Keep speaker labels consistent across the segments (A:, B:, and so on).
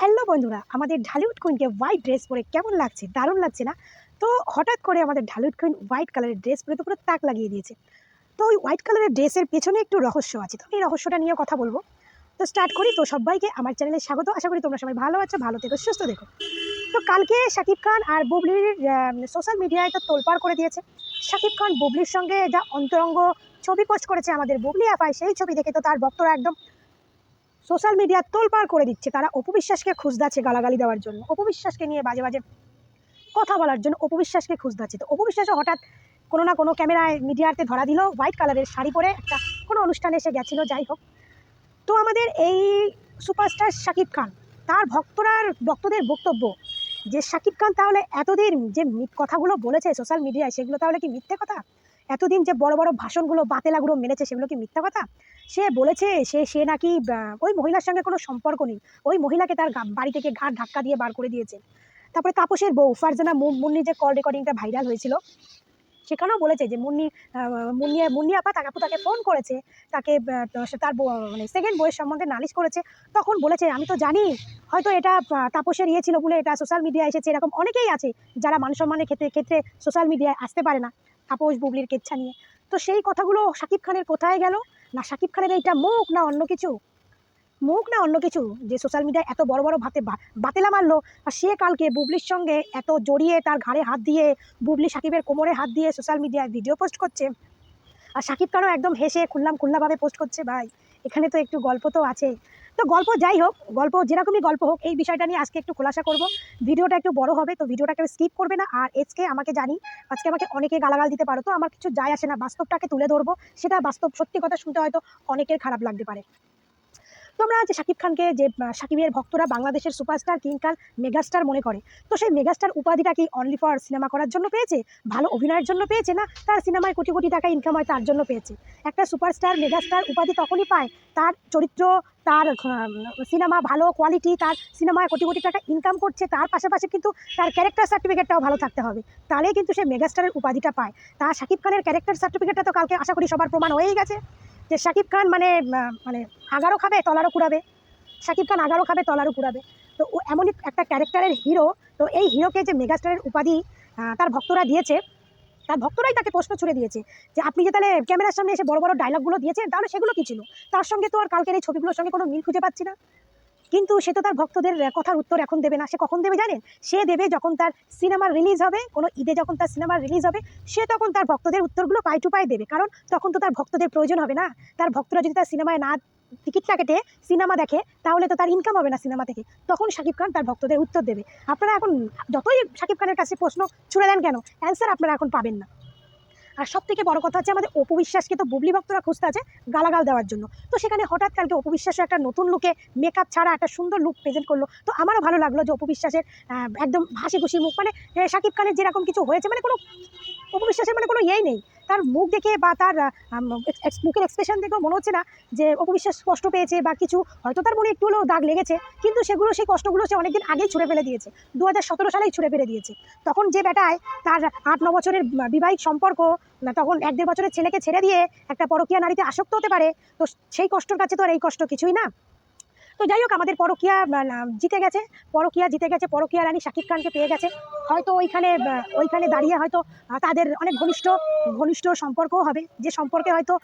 A: Hello বন্ধুরা, আমাদের Dhallywood কুইনকে white dress পরে কেমন লাগছে? দারুণ লাগছে না? তো হঠাৎ করে আমাদের ঢালিউড কুইন হোয়াইট কালারের ড্রেস পরে তো পুরো তাক লাগিয়ে দিয়েছে। তো ওই হোয়াইট কালারের ড্রেসের পেছনে একটু রহস্য আছে। তো এই রহস্যটা নিয়ে কথা বলব। তো স্টার্ট করি। তো সবাইকে আমার চ্যানেলে স্বাগত। আশা করি তোমরা সবাই ভালো আছো, ভালো থেকো, সুস্থ দেখো তো কালকে শাকিব খান আর বুবলির সোশ্যাল মিডিয়ায় তো তোলপাড় করে দিয়েছে। শাকিব খান বুবলির সঙ্গে যা অন্তরঙ্গ ছবি পোস্ট করেছে আমাদের বুবলি আপায় সেই ছবি দেখে তো তার ভক্তরা একদম সোশ্যাল মিডিয়া তোলপাড় করে দিচ্ছে। তারা অপবিশ্বাসকে খুঁজদাচ্ছে গালাগালি দেওয়ার জন্য। অপবিশ্বাসকে নিয়ে বাজে বাজে কথা বলার জন্য অপবিশ্বাসকে খুঁজদাচ্ছে তো অপবিশ্বাসও হঠাৎ কোনো না কোনো ক্যামেরায় মিডিয়াতে ধরা দিল, হোয়াইট কালারের শাড়ি পরে একটা কোনো অনুষ্ঠানে এসে গেছিল, যাই হোক। তো আমাদের এই সুপারস্টার শাকিব খান, তার ভক্তরার ভক্তদের বক্তব্য যে শাকিব খান তাহলে এতদিন যে কথাগুলো বলেছে সোশ্যাল মিডিয়ায়, সেগুলো তাহলে কি মিথ্যে কথা? এতদিন যে বড় বড় ভাষণগুলো বাতেলাগুলো মেলেছে সেগুলো কি মিথ্যা কথা? সে বলেছে, সে সে নাকি ওই মহিলার সঙ্গে কোনো সম্পর্ক নেই। ওই মহিলাকে তার বাড়ি থেকে ঘাট ধাক্কা দিয়ে বার করে দিয়েছে। তারপরে তাপসের বউ ফারজানা মু- মুন্নির যে কল রেকর্ডিংটা ভাইরাল হয়েছিল, সেখানেও বলেছে যে মুন্নি মুন্নি মুন্নি আপা তাকে তাকে ফোন করেছে, তাকে তার মানে সেকেন্ড বইয়ের সম্বন্ধে নালিশ করেছে। তখন বলেছে, আমি তো জানি, হয়তো এটা তাপসের ইয়ে ছিল বলে এটা সোশ্যাল মিডিয়ায় এসেছে, এরকম অনেকেই আছে যারা মান সম্মানের ক্ষেত্রে ক্ষেত্রে সোশ্যাল মিডিয়ায় আসতে পারে না। তাপস বুবলির কেচ্ছা নিয়ে। তো সেই কথাগুলো শাকিব খানের কোথায় গেল? না শাকিব খানের এইটা মুখ না অন্য কিছু? মুখ না অন্য কিছু? যে সোশ্যাল মিডিয়ায় এত বড় বড় ভাতে বাতেলা মারলো। আর সে কালকে বুবলির সঙ্গে এত জড়িয়ে তার ঘাড়ে হাত দিয়ে বুবলি সাকিবের কোমরে হাত দিয়ে সোশ্যাল মিডিয়ায় ভিডিও পোস্ট করছে। আর শাকিব খানও একদম হেসে খুললাম খুল্লাভাবে পোস্ট করছে ভাই? এখানে তো একটু গল্প তো আছে। তো গল্প যাই হোক, গল্প যেরকমই গল্প হোক, এই বিষয়টা নিয়ে আজকে একটু খোলাসা করব। ভিডিওটা একটু বড় হবে, তো ভিডিওটা কেউ স্কিপ করবে না। আর এজকে আমাকে জানি, আজকে আমাকে অনেকে গালাগাল দিতে পারো। তো আমার কিছু যায় আসে না, বাস্তবটাকে তুলে ধরবো। সেটা বাস্তব সত্যি কথা শুনতে হয়তো অনেকের খারাপ লাগতে পারে। তোমরা যে শাকিব খানকে যে শাকিবের ভক্তরা বাংলাদেশের সুপারস্টার, কিং খান মেগাস্টার মনে করে, তো সেই মেগাস্টার উপাধিটা কি অনলি ফর সিনেমা করার জন্য পেয়েছে? ভালো অভিনয়ের জন্য পেয়েছে না? তার সিনেমায় কোটি কোটি টাকা ইনকাম হয় তার জন্য পেয়েছে। একটা সুপারস্টার মেগাস্টার উপাধি তখনই পায় তার চরিত্র, তার সিনেমা ভালো কোয়ালিটি তার সিনেমায় কোটি কোটি টাকা ইনকাম করছে, তার পাশাপাশি কিন্তু তার ক্যারেক্টার সার্টিফিকেটটাও ভালো থাকতে হবে। তাহলে কিন্তু সে মেগাস্টারের উপাধিটা পায়। তা শাকিব খানের ক্যারেক্টার সার্টিফিকেটটা তো কালকে আশা করি সবার প্রমাণ হয়েই গেছে। যে শাকিব খান মানে মানে আগারও খাবে, তলারও কুড়াবে। শাকিব খান আগারও খাবে, তলারও কুড়াবে। তো ও এমনই একটা ক্যারেক্টারের হিরো। তো এই হিরোকে যে মেগাস্টারের উপাধি তার ভক্তরা দিয়েছে, তার ভক্তরাই তাকে প্রশ্ন ছুড়ে দিয়েছে যে আপনি যে তাহলে ক্যামেরার সামনে এসে বড় বড় ডায়লগগুলো দিয়েছেন, তাহলে সেগুলো কি ছিল? তার সঙ্গে তো আর কালকের এই ছবিগুলোর সঙ্গে কোনো মিল খুঁজে পাচ্ছি না। কিন্তু সে তো তার ভক্তদের কথার উত্তর এখন দেবে না। সে কখন দেবে জানেন? সে দেবে যখন তার সিনেমার রিলিজ হবে, কোনো ঈদে যখন তার সিনেমার রিলিজ হবে, সে তখন তার ভক্তদের উত্তরগুলো পাই টু পাই দেবে। কারণ তখন তো তার ভক্তদের প্রয়োজন হবে না। তার ভক্তরা যদি তার সিনেমায় না, টিকিটটা কেটে সিনেমা দেখে, তাহলে তো তার ইনকাম হবে না সিনেমা থেকে। তখন শাকিব খান তার ভক্তদের উত্তর দেবে। আপনারা এখন, যতই শাকিব খানের কাছে প্রশ্ন ছুড়ে দেন কেন অ্যান্সার আপনারা এখন পাবেন না। আর সব থেকে বড় কথা হচ্ছে আমাদের অপবিশ্বাসকে তো বুবলি ভক্তরা খুঁজতে আছে গালাগাল দেওয়ার জন্য। তো সেখানে হঠাৎ কালকে অপবিশ্বাসও একটা নতুন লুকে মেকআপ ছাড়া একটা সুন্দর লুক প্রেজেন্ট করল। তো আমারও ভালো লাগল যে অপবিশ্বাসের একদম হাসি খুশি মুখ। মানে শাকিব খানের যেরকম কিছু হয়েছে মানে কোনো অপবিশ্বাসের মানে কোনো ইয়েই নেই। তার মুখ দেখে বা তার মুখের এক্সপ্রেশন দেখেও মনে হচ্ছে না যে অপবিশ্বাস কষ্ট পেয়েছে বা কিছু হয়তো তার মনে একটু হলেও দাগ লেগেছে, কিন্তু সেগুলো, সেই কষ্টগুলো সে অনেকদিন আগেই ছুঁড়ে ফেলে দিয়েছে। দু হাজার সতেরো সালেই ছুঁড়ে ফেলে দিয়েছে। তখন যে বেটায় তার আট, ন বছরের বিবাহিক সম্পর্ক তখন এক, দেড় বছরের ছেলেকে ছেড়ে দিয়ে একটা পরকীয়া নারীতে আসক্ত হতে পারে, তো সেই কষ্টর কাছে তো আর এই কষ্ট কিছুই না। তো যাই হোক, আমাদের পরকিয়া জিতে গেছে। পরকিয়া জিতে গেছে, পরকিয়া রানী শাকিব খানকে পেয়ে গেছে। হয়তো ওইখানে ওইখানে দাঁড়িয়ে হয়তো তাদের অনেক ঘনিষ্ঠ ঘনিষ্ঠ সম্পর্কও হবে। যে সম্পর্কে হয়তো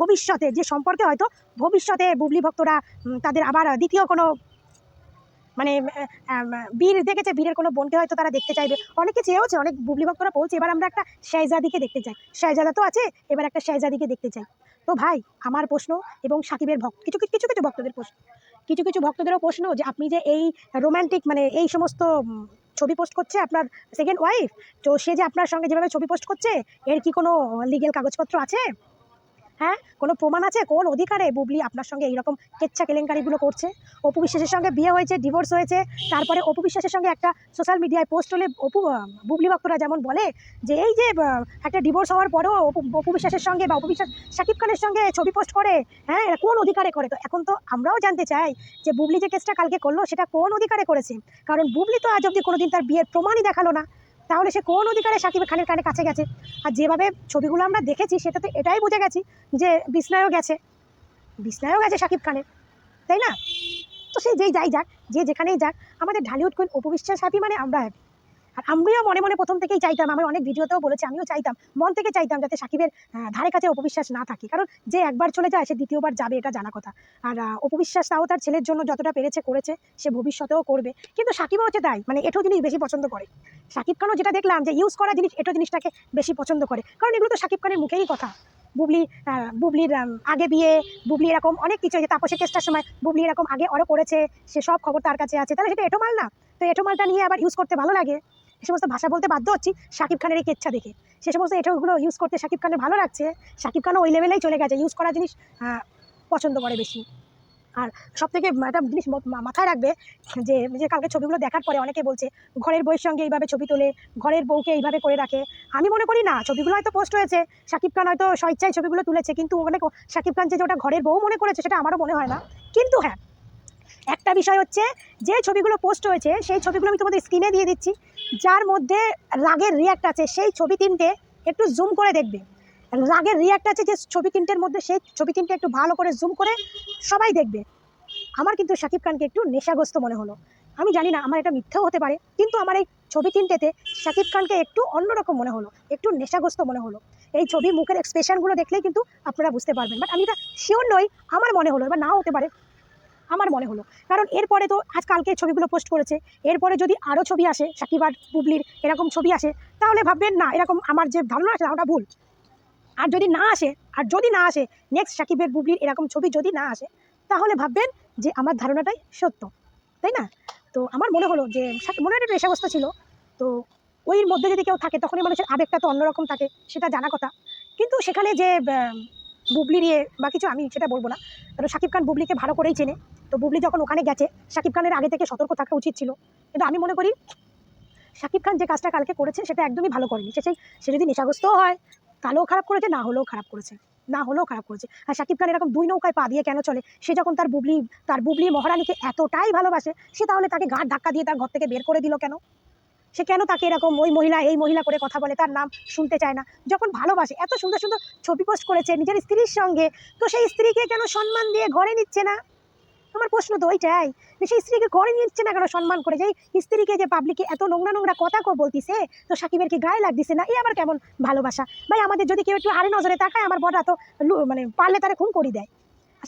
A: ভবিষ্যতে, যে সম্পর্কে হয়তো ভবিষ্যতে বুবলি ভক্তরা তাদের আবার দ্বিতীয় কোনো মানে বীর দেখেছে, বীরের কোনো বোনকে হয়তো তারা দেখতে চাইবে। অনেকে চেয়েওছে, অনেক বুবলি ভক্তরা বলছে, এবার আমরা একটা শেহজাদিকে দেখতে চাই। শেহজাদা তো আছে, এবার একটা শেহজাদিকে দেখতে চাই। তো ভাই, আমার প্রশ্ন এবং সাকিবের ভক্ত, কিছু কিছু কিছু ভক্তদের প্রশ্ন। কিছু কিছু ভক্তদেরও প্রশ্ন যে আপনি যে এই রোমান্টিক মানে এই সমস্ত ছবি পোস্ট করছে আপনার সেকেন্ড ওয়াইফ তো সে যে আপনার সঙ্গে যেভাবে ছবি পোস্ট করছে, এর কি কোনো লিগেল কাগজপত্র আছে? হ্যাঁ? কোনো প্রমাণ আছে? কোন অধিকারে বুবলি আপনার সঙ্গে এইরকম কেচ্ছা কেলেঙ্কারিগুলো করছে? অপু বিশ্বাসের সঙ্গে বিয়ে হয়েছে ডিভোর্স হয়েছে, তারপরে অপু বিশ্বাসের সঙ্গে একটা সোশ্যাল মিডিয়ায় পোস্ট হলে অপু বুবলি ভক্তরা যেমন বলে যে, এই যে একটা ডিভোর্স হওয়ার পরেও অপু বিশ্বাসের সঙ্গে বা অপু বিশ্বাস, শাকিব খানের সঙ্গে ছবি পোস্ট করে হ্যাঁ? কোন অধিকারে করে? তো এখন তো আমরাও জানতে চাই যে, বুবলি যে কেসটা কালকে করল, সেটা কোন অধিকারে করেছে? কারণ বুবলি তো আজ অব্দি কোনোদিন তার বিয়ের প্রমাণই দেখাল না। তাহলে সে কোন অধিকারে সাকিব খানের কানে কাছে গেছে? আর যেভাবে ছবিগুলো আমরা দেখেছি সেটাতে এটাই বুঝে গেছি যে বিছনায়ও গেছে। বিছনায়ও গেছে সাকিব খানের, তাই না? তো সে যেই যাই যাক, যে যেখানেই যাক, আমাদের ঢালিউড কুইন উপবিশ্বাস হ্যাপি মানে আমরা হ্যাপি আর আমিও মনে মনে প্রথম থেকেই চাইতাম, আমার অনেক ভিডিওতেও বলেছি, আমিও চাইতাম, মন থেকে চাইতাম যাতে সাকিবের ধারে কাছে অপবিশ্বাস না থাকে। কারণ যে একবার চলে যায়, সে দ্বিতীয়বার যাবে, এটা জানা কথা। আর অপবিশ্বাস তাও তার ছেলের জন্য যতটা পেরেছে, করেছে, সে ভবিষ্যতেও করবে। কিন্তু সাকিবও হচ্ছে তাই মানে এটো জিনিস বেশি পছন্দ করে। সাকিব খানও যেটা দেখলাম যে ইউজ করা জিনিস এটো জিনিসটাকে বেশি পছন্দ করে। কারণ এগুলো তো সাকিব খানের মুখেই কথা। বুবলি বুবলির আগে বিয়ে, বুবলি এরকম অনেক কিছু যে তাপসের কেসটার সময় বুবলি এরকম আগে অরও করেছে, সে সব খবর তার কাছে আছে। তাহলে সেটা এটো মাল না। তো এটো মালটা নিয়ে আবার ইউজ করতে ভালো লাগে। এই সমস্ত ভাষা বলতে বাধ্য হচ্ছি শাকিব খানের এই কেচ্ছা দেখে। সে সমস্ত এটোগুলো ইউজ করতে শাকিব খানের ভালো লাগছে। শাকিব খানও ওই লেভেলেই চলে গেছে। ইউজ করা জিনিস পছন্দ করে বেশি। আর সব থেকে একটা জিনিস মাথায় রাখবে যে যে কালকে ছবিগুলো দেখার পরে অনেকে বলছে, ঘরের বউয়ের সঙ্গে এইভাবে ছবি তোলে, ঘরের বউকে এইভাবে করে রাখে। আমি মনে করি না, ছবিগুলো হয়তো পোস্ট হয়েছে, শাকিব খান হয়তো স্বেচ্ছায় ছবিগুলো তুলেছে, কিন্তু ওখানে কো- শাকিব খান যে ওটা ঘরের বউ মনে করেছে, সেটা আমারও মনে হয় না। কিন্তু হ্যাঁ একটা বিষয় হচ্ছে, যে ছবিগুলো পোস্ট হয়েছে, সেই ছবিগুলো আমি তোমাদের স্ক্রিনে দিয়ে দিচ্ছি। যার মধ্যে রাগের রিয়াক্ট আছে, সেই ছবি তিনটে একটু জুম করে দেখবে। রাগের রিয়াক্ট আছে যে ছবি তিনটের মধ্যে, সেই ছবি তিনটে একটু ভালো করে জুম করে সবাই দেখবে। আমার কিন্তু শাকিব খানকে একটু নেশাগ্রস্ত মনে হলো। আমি জানি না, আমার এটা মিথ্যেও হতে পারে, কিন্তু আমার এই ছবি তিনটেতে শাকিব খানকে একটু অন্যরকম মনে হলো, একটু নেশাগ্রস্ত মনে হলো। এই ছবি মুখের এক্সপ্রেশনগুলো দেখলেই কিন্তু আপনারা বুঝতে পারবেন। বাট আমি এটা শিওর নই, আমার মনে হলো, এবার নাও হতে পারে। আমার মনে হলো। কারণ এরপরে তো আজ কালকে ছবিগুলো পোস্ট করেছে। এরপরে যদি আরও ছবি আসে, সাকিব আর বুবলির এরকম ছবি আসে, তাহলে ভাববেন, না, এরকম আমার যে ধারণা আছে ওটা ভুল। আর যদি না আসে, আর যদি না আসে নেক্সট সাকিবের, বুবলির এরকম ছবি যদি না আসে, তাহলে ভাববেন যে আমার ধারণাটাই সত্য। তাই না? তো আমার মনে হলো যে মনে একটা নেশাগ্রস্ত ছিল। তো ওই মধ্যে যদি কেউ থাকে, তখনই মানুষের আবেগটা তো অন্যরকম থাকে, সেটা জানা কথা। কিন্তু সেখানে যে বুবলি নিয়ে বা কিছু আমি সেটা বলব না। কারণ শাকিব খান বুবলিকে ভালো করেই চেনে। তো বুবলি যখন ওখানে গেছে শাকিব খানের আগে থেকে সতর্ক থাকা উচিত ছিল। কিন্তু আমি মনে করি শাকিব খান যে কাজটা কালকে করেছে, সেটা একদমই ভালো করেনি। সে সেই, সে যদি নেশাগ্রস্তও হয়, তাহলেও খারাপ করেছে, না হলেও খারাপ করেছে। না হলেও খারাপ করেছে। আর শাকিব খান এরকম দুই নৌকায় পা দিয়ে কেন চলে? সে যখন তার বুবলি তার বুবলি মহারানীকে এতটাই ভালোবাসে, সে তাহলে তাকে ঘাট ধাক্কা দিয়ে তার ঘর থেকে বের করে দিল কেন? সে কেন তাকে এরকম ওই মহিলা, এই মহিলা করে কথা বলে, তার নাম শুনতে চায় না? যখন ভালোবাসে, এত সুন্দর সুন্দর ছবি পোস্ট করেছে, নিজের স্ত্রীর সঙ্গে, তো সেই স্ত্রীকে কেন সম্মান দিয়ে ঘরে নিচ্ছে না? আমার প্রশ্ন তো ওইটাই, যে সেই স্ত্রীকে ঘরে নিচ্ছে না কেন সম্মান করে? যে স্ত্রীকে যে পাবলিকে এত নোংরা নোংরা কথা কো বলতিছে, তো সাকিবের কি গায়ে লাগতেছে না? এই আবার কেমন ভালোবাসা? ভাই, আমাদের যদি কেউ একটু আরে নজরে তাকায়, আমার বড়রা তো মানে পারলে তারা খুন করি দেয়।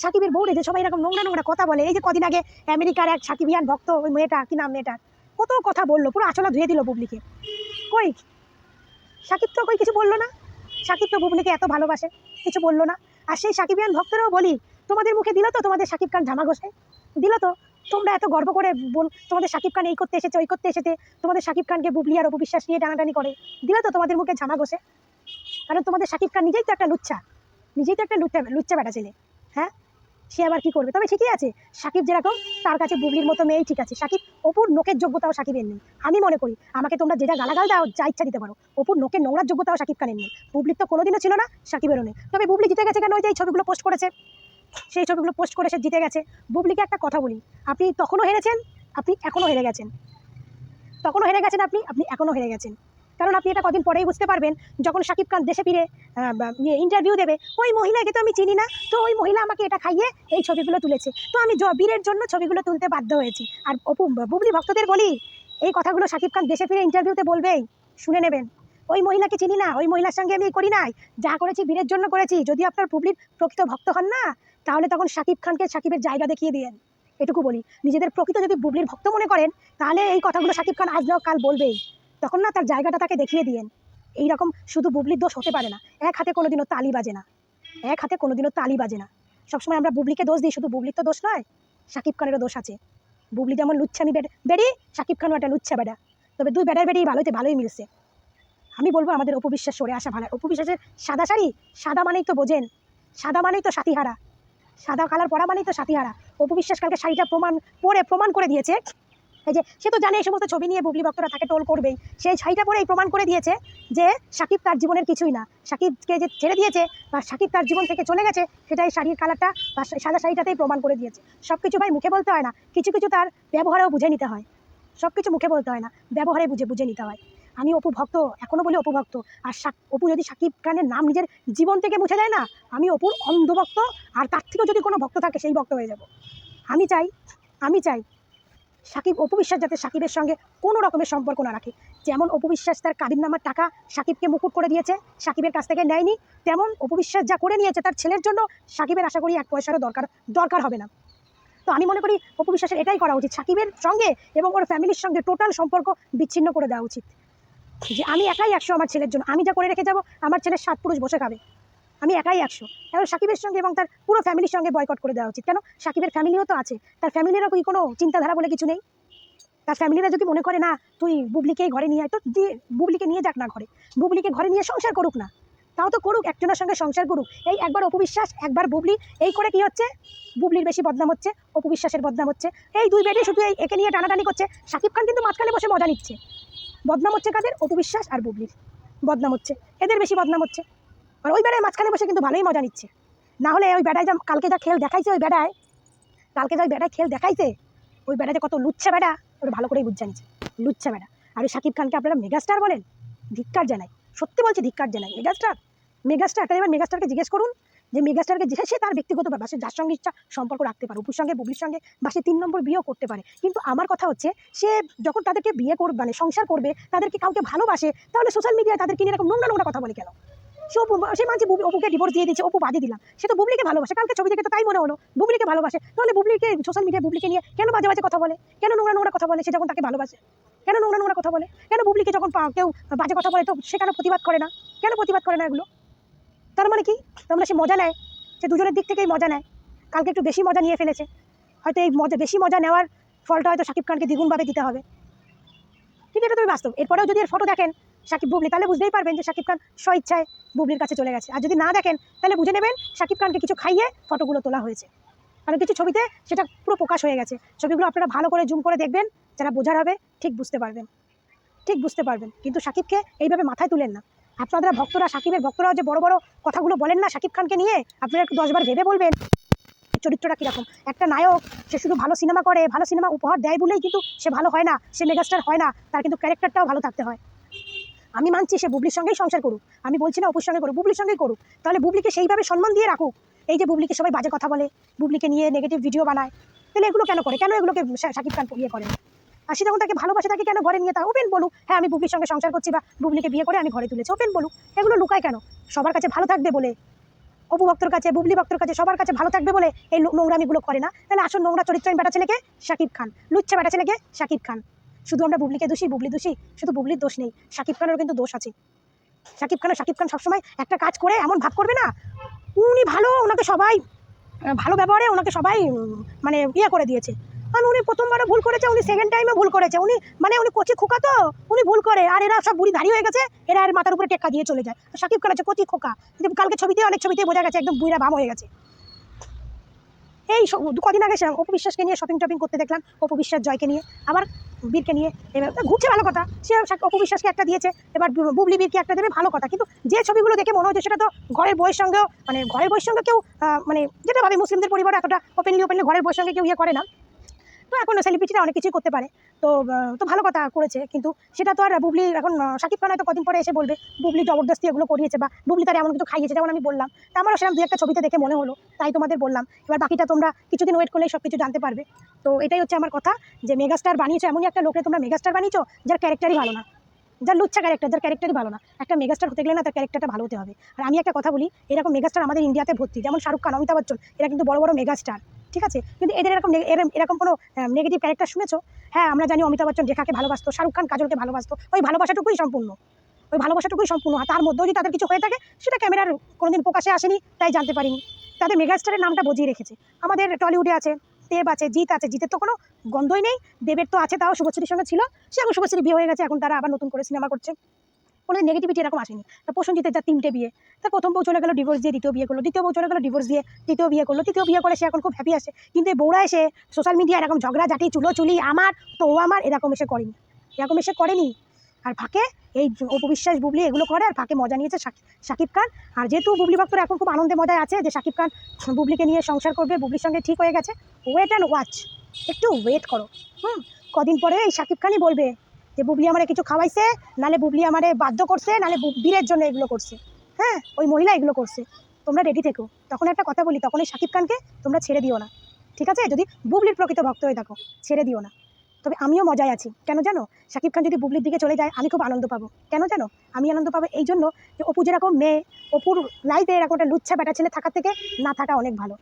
A: সাকিবের বউরে যে সবাই এরকম নোংরা নোংরা কথা বলে, এই যে কদিন আগে আমেরিকার এক সাকিবিয়ান ভক্ত, ওই মেয়েটা, কি নাম মেয়েটার? কত কথা বলল, পুরো আচলা ধুয়ে দিল বুবলিকে। কই? সাকিব তো কই কিছু বলল না? সাকিব তো বুবলিকে এত ভালোবাসে, কিছু বলল না। আর সেই সাকিবিয়ান ভক্তরাও বলি, তোমাদের মুখে দিল তো তোমাদের সাকিব খান জামা ঘষে দিল তো? তোমরা এত গর্ব করে বল, তোমাদের সাকিব খান এই করতে এসেছে, ওই করতে এসেছে, তোমাদের সাকিব খানকে বুবলি আর অপবিশ্বাস নিয়ে টানাটানি করে। দিল তো তোমাদের মুখে জামা ঘষে কারণ তোমাদের সাকিব খান নিজেই তো একটা লুচ্ছা, নিজেই তো একটা লুচ্চা লুচ্চা বেটা ছেলে হ্যাঁ? সে আবার কি করবে? তবে ঠিকই আছে। সাকিব যেরকম, তার কাছে বুবলির মতো মেয়েই ঠিক আছে। সাকিব, অপুর নোকের যোগ্যতাও সাকিবের নেই। আমি মনে করি, আমাকে তোমরা যেটা গালাগাল দাও, যা ইচ্ছা দিতে পারো। অপুর নোকের নোংরার যোগ্যতাও সাকিব খানের নেই। বুবলির তো কোনোদিনও ছিল না, সাকিবেরও নেই। তবে বুবলি জিতে গেছে কেন? ওই যে এই ছবিগুলো পোস্ট করেছে। সেই ছবিগুলো পোস্ট করে সে জিতে গেছে। বুবলিকে একটা কথা বলি, আপনি তখনও হেরেছেন, আপনি এখনও হেরে গেছেন। তখনও হেরে গেছেন আপনি আপনি এখনও হেরে গেছেন। কারণ আপনি এটা কদিন পরেই বুঝতে পারবেন, যখন শাকিব খান দেশে ফিরে ইন্টারভিউ দেবে, ওই মহিলাকে তো আমি চিনি না, তো ওই মহিলা আমাকে এটা খাইয়ে এই ছবিগুলো তুলেছে। তো আমি বীরের জন্য ছবিগুলো তুলতে বাধ্য হয়েছি। আর অপু, বুবলি ভক্তদের বলি, এই কথাগুলো শাকিব খান দেশে ফিরে ইন্টারভিউতে বলবেই, শুনে নেবেন। ওই মহিলাকে চিনি না, ওই মহিলার সঙ্গে আমি করি নাই, যা করেছি বীরের জন্য করেছি, যদি আপনার বুবলির প্রকৃত ভক্ত হন না, তাহলে তখন শাকিব খানকে শাকিবের জায়গা দেখিয়ে দিয়েন। এটুকু বলি, নিজেদের প্রকৃত যদি বুবলির ভক্ত মনে করেন, তাহলে এই কথাগুলো শাকিব খান আজ কাল বলবেই। তখন না তার জায়গাটা তাকে দেখিয়ে দিয়েন। এইরকম শুধু বুবলির দোষ হতে পারে না। এক হাতে কোনোদিনও তালি বাজে না। এক হাতে কোনোদিনও তালি বাজে না। সবসময় আমরা বুবলিকে দোষ দিই, শুধু বুবলির তো দোষ নয় শাকিব খানেরও দোষ আছে। বুবলি যেমন লুচ্ছামি বেড বেড়ি শাকিব খানও একটা লুচ্ছা বেড়া। তবে দুই বেড়ার বেড়েই ভালোতে ভালোই মিলছে। আমি বলব আমাদের অপবিশ্বাস সরে আসা ভালো। অপবিশ্বাসের সাদা শাড়ি সাদা মানেই তো বোঝেন। সাদা মানেই তো সাথীহারা সাদা কালার পরা মানেই তো সাথীহারা অপবিশ্বাস কালকে শাড়িটা প্রমাণ পরে প্রমাণ করে দিয়েছে। এই যে, সে তো জানে এই সমস্ত ছবি নিয়ে বুবলি ভক্তরা তাকে টোল করবেই। সেই শাড়িটা পরেই প্রমাণ করে দিয়েছে যে সাকিব তার জীবনের কিছুই না। সাকিবকে যে ছেড়ে দিয়েছে বা সাকিব তার জীবন থেকে চলে গেছে সেটাই শাড়ির কালারটা বা সাদা শাড়িটাতেই প্রমাণ করে দিয়েছে। সব কিছু ভাই মুখে বলতে হয় না। কিছু কিছু তার ব্যবহারেও বুঝে নিতে হয়। সব কিছু মুখে বলতে হয় না। ব্যবহারে বুঝে বুঝে নিতে হয়। আমি অপু ভক্ত এখনও বলি অপু ভক্ত। আর অপু যদি সাকিব খানের নাম নিজের জীবন থেকে মুছে দেয় না, আমি অপুর অন্ধভক্ত আর তার থেকেও যদি কোনো ভক্ত থাকে, সেই ভক্ত হয়ে যাব। আমি চাই আমি চাই সাকিব অপবিশ্বাস যাতে সাকিবের সঙ্গে কোনো রকমের সম্পর্ক না রাখে। যেমন অপবিশ্বাস তার কাবির নামার টাকা সাকিবকে মুকুট করে দিয়েছে, সাকিবের কাছ থেকে নেয়নি। তেমন অপবিশ্বাস যা করে নিয়েছে তার ছেলের জন্য সাকিবের আশা করি এক পয়সারও দরকার দরকার হবে না। তো আমি মনে করি অপবিশ্বাসের এটাই করা উচিত, সাকিবের সঙ্গে এবং ওর ফ্যামিলির সঙ্গে টোটাল সম্পর্ক বিচ্ছিন্ন করে দেওয়া উচিত। যে আমি একাই একশো আমার ছেলের জন্য, আমি যা করে রেখে যাব, আমার ছেলের সাত পুরুষ বসে খাবে। আমি একাই একশো। এখন সাকিবের সঙ্গে এবং তার পুরো ফ্যামিলির সঙ্গে বয়কট করে দেওয়া উচিত। কেন? সাকিবের ফ্যামিলিও তো আছে। তার ফ্যামিলিরও কি কোনো চিন্তাধারা বলে কিছু নেই? তার ফ্যামিলিরা যদি মনে করে, না, তুই বুবলিকেই ঘরে নিয়ে তো দিয়ে বুবলিকে নিয়ে যাক না ঘরে। বুবলিকে ঘরে নিয়ে সংসার করুক না। তাও তো করুক, একজনের সঙ্গে সংসার করুক। এই একবার অপবিশ্বাস, একবার বুবলি, এই করে কি হচ্ছে? বুবলির বেশি বদনাম হচ্ছে, অপবিশ্বাসের বদনাম হচ্ছে। এই দুই বেডে শুধু এই একে নিয়ে টানাটানি করছে। শাকিব খান কিন্তু মাঝখানে বসে মজা নিচ্ছে। বদনাম হচ্ছে কাদের? অপবিশ্বাস আর বুবলির। বদনাম হচ্ছে। এদের বেশি বদনাম হচ্ছে। আর ওই বেড়ায় মাঝখানে বসে কিন্তু ভালোই মজা নিচ্ছে। না হলে ওই বেড়ায় যা কালকে যা খেল দেখাইছে ওই বেড়ায়, কালকে যা ওই বেড়ায় খেল দেখাইছে, ওই বেড়া যে কত লুচ্ছা বেড়া, ওটা ভালো করেই বুঝ জানিছে লুচ্ছা বেড়া। আর ওই শাকিব খানকে আপনারা মেগাস্টার বলেন? ধিক্কার জানাই। সত্যি বলছি ধিক্কার জানাই। মেগাস্টার? মেগাস্টার তাই এবার মেগাস্টারকে জিজ্ঞেস করুন যে মেগাস্টারকে যে সে তার ব্যক্তিগত ব্যাপার, সে যার সঙ্গে ইচ্ছা সম্পর্ক রাখতে পারে উপর সঙ্গে, বুবলির সঙ্গে, বা সে তিন নম্বর বিয়েও করতে পারে। কিন্তু আমার কথা হচ্ছে, সে যখন তাদেরকে বিয়ে করবে মানে সংসার করবে, তাদেরকে কাউকে ভালোবাসে, তাহলে সোশ্যাল মিডিয়ায় তাদেরকে নিয়ে এরকম নোংরা নোংরা কথা বলে কেন? সে অপু সে মানছে অপুকে ডিভোর্স দিয়ে দিচ্ছে অপু বাদে দিলাম। সে তো বুবলিকে ভালোবাসে, কালকে ছবি দেখে তো তাই মনে হলো। বুবলিকে ভালোবাসে। তাহলে বুবলিকে সোশ্যাল মিডিয়ায় বুবলিকে নিয়ে কেন বাজে বাজে কথা বলে? কেন নোংরা নোংরা কথা বলে সে যখন তাকে ভালোবাসে? কেন নোংরা নোংরা কথা বলে? কেন বুবলিকে যখন কেউ বাজে কথা বলে তো সে কেন প্রতিবাদ করে না? কেন প্রতিবাদ করে না এগুলো? তার মানে কি? তার মানে সে মজা নেয়। সে দুজনের দিক থেকেই মজা নেয়। কালকে একটু বেশি মজা নিয়ে ফেলেছে। হয়তো এই মজা বেশি মজা নেওয়ার ফলটা হয়তো শাকিব খানকে দ্বিগুণভাবে দিতে হবে। কিন্তু এটা তুমি বাস্তব। এরপরেও যদি এর ফটো দেখেন শাকিব বুবলি, তাহলে বুঝতেই পারবেন যে শাকিব খান স্বইচ্ছায় বুবলির কাছে চলে গেছে। আর যদি না দেখেন, তাহলে বুঝে নেবেন শাকিব খানকে কিছু খাইয়ে ফটোগুলো তোলা হয়েছে। কারণ কিছু ছবিতে সেটা পুরো প্রকাশ হয়ে গেছে। ছবিগুলো আপনারা ভালো করে জুম করে দেখবেন, যারা বোঝার হবে ঠিক বুঝতে পারবেন। ঠিক বুঝতে পারবেন। কিন্তু শাকিবকে এইভাবে মাথায় তুলেন না। আপনারা ভক্তরা, সাকিবের ভক্তরাও যে বড় বড় কথাগুলো বলেন না শাকিব খানকে নিয়ে, আপনারা একটু দশবার ভেবে বলবেন চরিত্রটা কীরকম। একটা নায়ক, সে শুধু ভালো সিনেমা করে, ভালো সিনেমা উপহার দেয় বলেই কিন্তু সে ভালো হয় না, সে মেগাস্টার হয় না, তার কিন্তু ক্যারেক্টারটাও ভালো থাকতে হয়। আমি মানছি সে বুবলির সঙ্গেই সংসার করুক। আমি বলছি না, অপুর সঙ্গে করুক, বুবলির সঙ্গেই করুক। তাহলে বুবলিকে সেইভাবে সম্মান দিয়ে রাখুক। এই যে বুবলিকে সবাই বাজে কথা বলে, বুবলিকে নিয়ে নেগেটিভ ভিডিও বানায়, তাহলে এগুলো কেন করে? কেন এগুলোকে শাকিব খান ইয়ে করে? আর সে যখন তাকে ভালোবাসে, তাকে কেন ঘরে নিয়ে তা ওপেন বলুক হ্যাঁ আমি বুবলির সঙ্গে সংসার করছি বা বুবলিকে বিয়ে করে আমি ঘরে তুলেছি, ওপেন বলুক। এগুলো লুকায় কেন? সবার কাছে ভালো থাকবে বলে, অপু ভক্তর কাছে, বুবলি ভক্তর কাছে সবার কাছে ভালো থাকবে বলে এই নোংরামিগুলো করে না? তাহলে আসল নোংরা চরিত্রহীন বেটা ছেলেকে শাকিব খান, লুচ্ছে বেটা ছেলেকে শাকিব খান। শুধু আমরা বুবলিকে দোষী, বুবলি দোষী, শুধু বুবলির দোষ নেই শাকিব খানেরও কিন্তু দোষ আছে। শাকিব খান শাকিব খান সবসময় একটা কাজ করে, এমন ভাব করবে না। উনি ভালো, ওনাকে সবাই ভালো ব্যবহারে ওনাকে সবাই মানে ইয়ে করে দিয়েছে। কারণ উনি প্রথমবারও ভুল করেছে, উনি সেকেন্ড টাইমে ভুল করেছে। উনি মানে উনি কচি খোকা তো, উনি ভুল করে। আর এরা সব বুড়ি দাঁড়িয়ে হয়ে গেছে, এরা আর মাথার উপরে টেক্কা দিয়ে চলে যায়। আর শাকিব খান আছে কচি খোকা। কালকে ছবিতে, অনেক ছবিতে বোঝা গেছে, একদম বুড়া বাম হয়ে গেছে। এই কদিন আগে সেরকম অপু বিশ্বাসকে নিয়ে শপিং টপিং করতে দেখলাম, অপু বিশ্বাস জয়কে নিয়ে, আবার বীরকে নিয়ে, এবার ঘুরছে ভালো কথা, সে অপু বিশ্বাসকে একটা দিয়েছে, এবার বুবলি বীরকে একটা দেবে, ভালো কথা, কিন্তু যে ছবিগুলো দেখে মনে হচ্ছে সেটা তো ঘরের বইয়ের সঙ্গেও মানে ঘরের বইয়ের সঙ্গে কেউ মানে যেটা ভাবে মুসলিমদের পরিবার এতটা ওপেনলি ওপেনলি ঘরের বইয়ের সঙ্গে কেউ ইয়ে করে না তো এখন সেলিব্রিটিরা অনেক কিছুই করতে পারে। তো তো ভালো কথা করেছে। কিন্তু সেটা তো আর বুবলি এখন শাকিব খান হয়তো কদিন পরে এসে বলবে, বুবলি জবরদস্তি এগুলো করিয়েছে বা বুবলি তার এমন কিছু খাইয়েছে, যেমন আমি বললাম। তা আমারও সেরকম দু একটা ছবিতে দেখে মনে হলো, তাই তোমাদের বললাম। এবার বাকিটা তোমরা কিছুদিন ওয়েট করলেই সব কিছু জানতে পারবে। তো এটাই হচ্ছে আমার কথা, যে মেগাস্টার বানিয়েছো এমনই একটা লোকে তোমরা মেগাস্টার বানিয়েছো, যার ক্যারেক্টারই ভালো না। যার লুচ্ছা ক্যারেক্টার যার ক্যারেক্টারই ভালো না। একটা মেগাস্টার হতে গেলে না তার ক্যারেক্টারটা ভালো হতে হবে। আর আমি একটা কথা বলি, এরকম মেগাস্টার আমাদের ইন্ডিয়াতে ভর্তি। যেমন শাহরুখ খান, অমিতাভ বচ্চন, এরা কিন্তু বড় বড় মেগাস্টার ঠিক আছে? কিন্তু এদের এরকম এরকম কোনো নেগেটিভ ক্যারেক্টার শুনেছো? হ্যাঁ আমরা জানি অমিতাভ বচ্চন রেখাকে ভালোবাসতো, শাহরুখ খান কাজলকে ভালোবাসতো। ওই ভালোবাসাটুকুই সম্পূর্ণ। ওই ভালোবাসাটুকুই সম্পূর্ণ। তার মধ্যেও যদি তাদের কিছু হয়ে থাকে, সেটা ক্যামেরার কোনোদিন প্রকাশে আসেনি, তাই জানতে পারিনি। তাদের মেগাস্টারের নামটা বজিয়ে রেখেছে। আমাদের টলিউডে আছে দেব আছে, জিৎ আছে, জিতের তো কোনো গন্ধই নেই। দেবের তো আছে, তাও শুভশ্রীর সঙ্গে ছিল। সে এখন শুভশ্রী বিয়ে হয়ে গেছে, এখন তারা আবার নতুন করে সিনেমা করছে। কোনো নেগেটিভিটি এরকম আসেনি। তা প্রসঞ্জিতের যা তিনটে বিয়ে, তা প্রথম বউ চলে গেলো ডিভোর্স দিয়ে দ্বিতীয় বিয়ে করল, দ্বিতীয় বউ চলে গেলো ডিভোর্স দিয়ে তৃতীয় বিয়ে করল, তৃতীয় বিয়ে করে সে এখন খুব হ্যাপি আছে। কিন্তু এই বউরা এসে সোশ্যাল মিডিয়া এরকম ঝগড়া ঝাঁটি চুলো চুলি আমার, তো ও আমার, এরকম এসে করেনি। এরকম এসে করেনি। আর ফাঁকে এই অপবিশ্বাস, বুবলি এগুলো করে আর ফাঁকে মজা নিয়েছে শাকি- শাকিব খান। আর যেহেতু বুবলি ভক্তরা এখন খুব আনন্দে মজায় আছে যে শাকিব খান বুবলিকে নিয়ে সংসার করবে, বুবলির সঙ্গে ঠিক হয়ে গেছে। ওয়েট অ্যান্ড ওয়াচ একটু ওয়েট করো। হুম, কদিন পরে এই শাকিব খানই বলবে যে বুবলি আমারে কিছু খাওয়াইছে, নালে বুবলি আমারে বাধ্য করছে, নালে বীরের জন্য এগুলো করছে। হ্যাঁ ওই মহিলা এগুলো করছে। তোমরা রেডি থেকো। তখন একটা কথা বলি, তখন এই শাকিব খানকে তোমরা ছেড়ে দিও না। ঠিক আছে? যদি বুবলির প্রকৃত ভক্ত হয়ে থাকো, ছেড়ে দিও না। তবে আমিও মজায় আছি। কেন জানো? শাকিব খান যদি বুবলির দিকে চলে যায়, আমি খুব আনন্দ পাবো। কেন জানো? আমি আনন্দ পাবো এই জন্য যে অপু যেরকম মেয়ে, অপুর লাইফে এরকম একটা লুচ্ছা বেটা ছেলে থাকার থেকে না থাকা অনেক ভালো।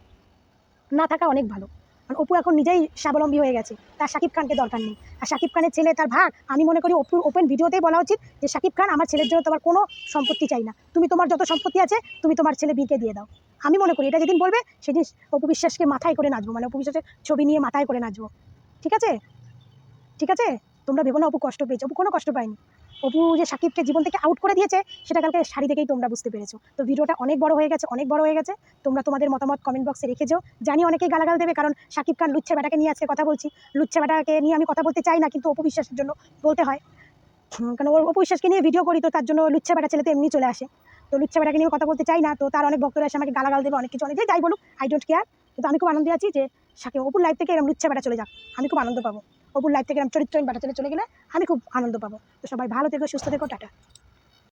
A: না থাকা অনেক ভালো। কারণ অপু এখন নিজেই স্বাবলম্বী হয়ে গেছে। তার শাকিব খানকে দরকার নেই। আর শাকিব খানের ছেলে তার ভাগ। আমি মনে করি অপুর ওপেন ভিডিওতেই বলা উচিত যে শাকিব খান আমার ছেলের জন্য তোমার কোনো সম্পত্তি চাই না। তুমি তোমার যত সম্পত্তি আছে, তুমি তোমার ছেলে বিকে দিয়ে দাও। আমি মনে করি এটা যেদিন বলবে, সেদিন অপু বিশ্বাসকে মাথায় করে নাচবো। মানে অপু বিশ্বাসের ছবি নিয়ে মাথায় করে নাচবো। ঠিক আছে? ঠিক আছে? তোমরা ভেবো না, অপু কষ্ট পেয়েছে। অপু কোনো কষ্ট পায়নি। অপু যে সাকিবকে জীবন থেকে আউট করে দিয়েছে, সেটা কালকে শাড়ি দেখেই তোমরা বুঝতে পেরেছ। তো ভিডিওটা অনেক বড় হয়ে গেছে, অনেক বড় হয়ে গেছে। তোমরা তোমাদের মতামত কমেন্ট বক্সে রেখেছো জানি অনেকেই গালাগাল দেবে, কারণ সাকিব খান লুচ্ছে বেটাকে নিয়ে আজকে কথা বলছি। লুচ্ছে বেটাকে নিয়ে আমি কথা বলতে চাই না, কিন্তু অপু বিশ্বাসের জন্য বলতে হয়। কারণ ওর অপু বিশ্বাসকে নিয়ে ভিডিও করি, তো তার জন্য লুচ্ছা বেটা ছেলে তো এমনি চলে আসে। তো লুচ্ছা বেটাকে নিয়ে কথা বলতে চাই না, তো তার অনেক ভক্তরা এসে আমাকে গালাগাল দেবে, অনেক কিছু অনেক যাই বলুক আই ডোন্ট কেয়ার কিন্তু আমি খুব আনন্দে আছি যে সাকিব অপুর লাইফ থেকে এরকম লুচ্ছা বেটা চলে যাক। আমি খুব আনন্দ পাবো। অপুর লাইফ থেকে আমি চরিত্রহীন বাটা চলে চলে গেলে আমি খুব আনন্দ পাবো। তো সবাই ভালো থেকো, সুস্থ থেকো, টাটা।